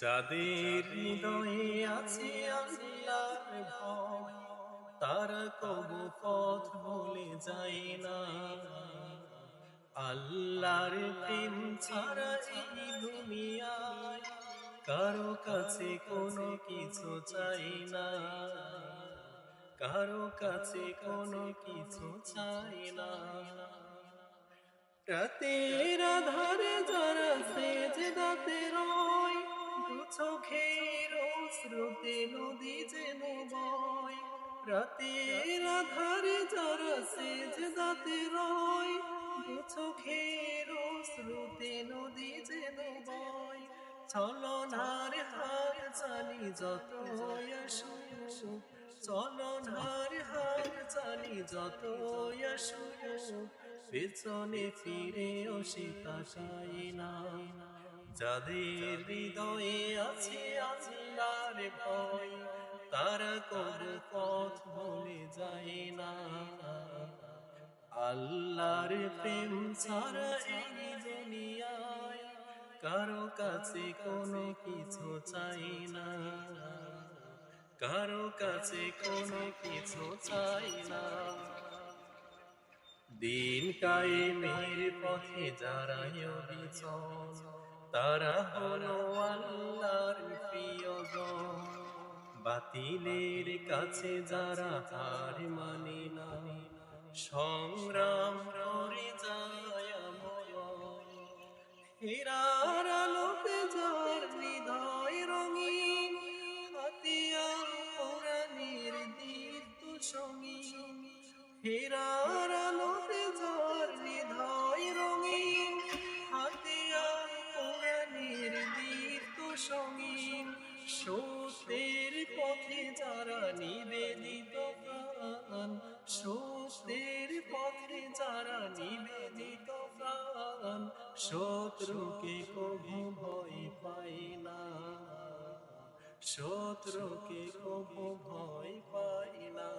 যাদের হৃদয়ে আছে আল্লাহর ভয়, তারা কবু পথ ভুলে যায় না। আল্লাহর প্রেম ছাড়া এই দুনিয়ায় কারও কাছে কোনো কিছু চাই না। কারও কাছে কোনো কিছু চাই না। রাতের আধারে যারা সেজদাতে রয় রাতের আধারে যারা সেজদাতে রয়, দু চোখের স্রোতে নদী যেন বয়। চলনার হার চালি যত আসু চলনার হার চালি যত আসু পেছনে ফিরেও সীতা চাই না। যাদের হৃদয়ে আছে আল্লাহর ভয় তারা কোন পথ ভুলে যায় না। আল্লাহর প্রেম ছাড়া এই দুনিয়ায় কারও কাছে কোনো কিছু চাই না। কারও কাছে কোনো কিছু চাই না। দিন কায়েমের পথে যারা তারা হলো বাতিলের কাছে যারা হার মানে না। সংগ্রাম করে যায় হীরার আলোতে যার হৃদয় রঙিন হাতিয়া পুরাণের দীপ্ত সঙ্গীন হীরার আলোতে যার পথে যারা নিবেদিত প্রাণ সত্যের পথে যারা নিবেদিত প্রাণ, শত্রুকে কভু ভয় পাই না। শত্রুকে কভু ভয় পাই না।